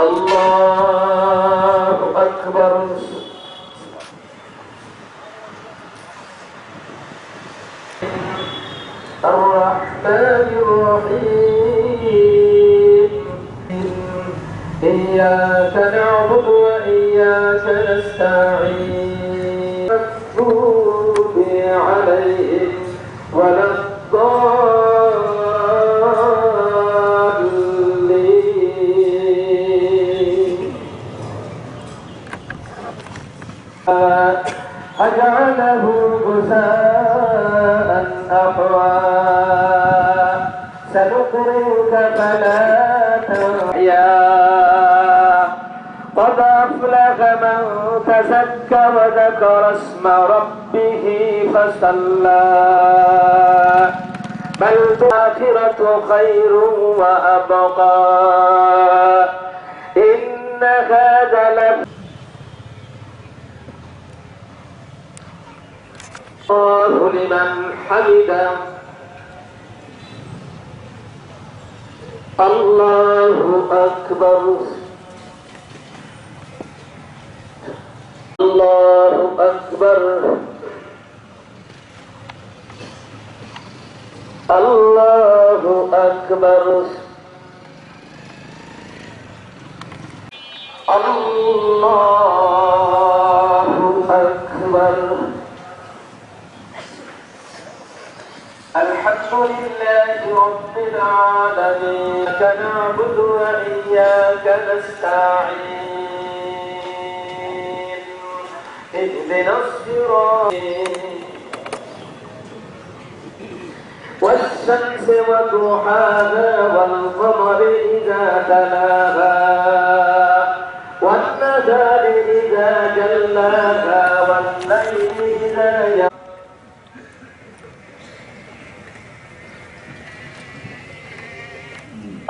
الله أكبر. الرحمن الرحيم. إياك نعبد وإياك نستعين. الضالين. أجعله غثاء أحوى سنقرئك فلا تحيا قد أفلح من تزكى وذكر اسم ربه. فصلى بل الآخرة خير وأبقى. إن هذا لفي الله لمن حمده. الله أكبر. الله أكبر. الله أكبر الله أكبر الحمد لله رب العالمين نعبد وإياك نستعين اهدنا الصراط والشمس وضحاها والقمر إذا تلاها والنهار إذا جلاها والليل إذا يغشاها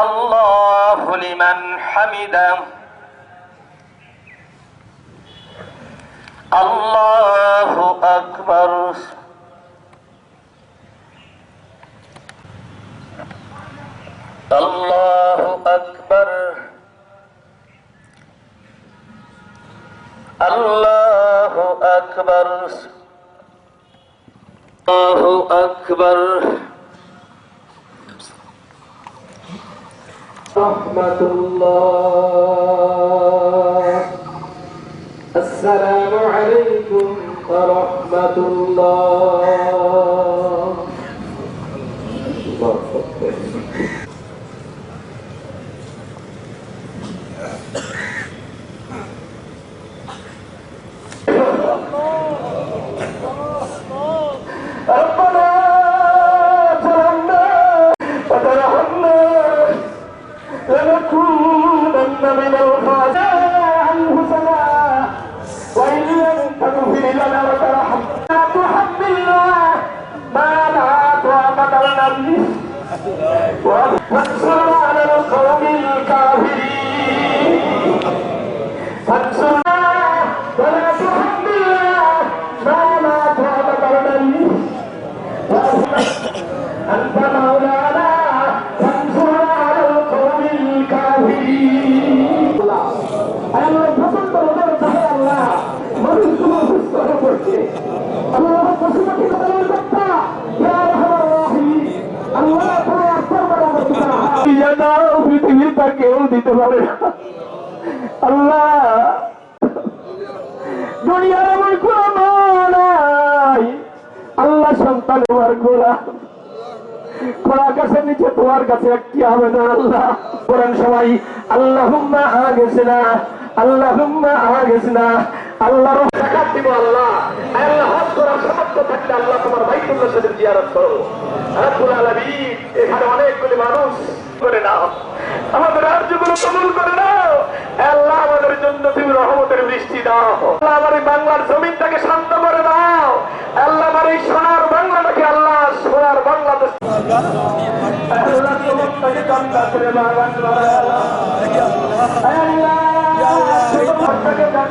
الله لمن حمده. الله أكبر. الله أكبر. الله أكبر. الله أكبر. رحمة الله. لم تغفر لنا وترحمنا تحملنا ما لا طاقة لنا به وانصرنا على القوم الكافرين কেউ দিতে পারে আল্লাহ, দুনিয়ার এমন কোন নাই। আল্লাহ সন্তান আমার গোলা আল্লাহ আল্লাহ না আল্লাহ। হুম্মা না আল্লাহ জাকাত দিব আল্লাহ। আল্লাহ হজ করার সামর্থ্য থাকলে আল্লাহ তোমার বাইতুল্লাহ শরীফ জিয়ারত করো। রাব্বুল আলামিন, এখানে অনেকগুলি মানুষ করে নাও। আমাদের রাজ্যগুলো কবুল করে নাও। আল্লাহ আমাদের জন্য তুমি রহমতের বৃষ্টি দাও। আল্লাহ আমার এই বাংলার জমিনটাকে শান্ত করে দাও আল্লাহ আমার এই সোনার বাংলাটাকে আল্লাহ সোনার বাংলাদেশ আল্লাহ করে আল্লাহ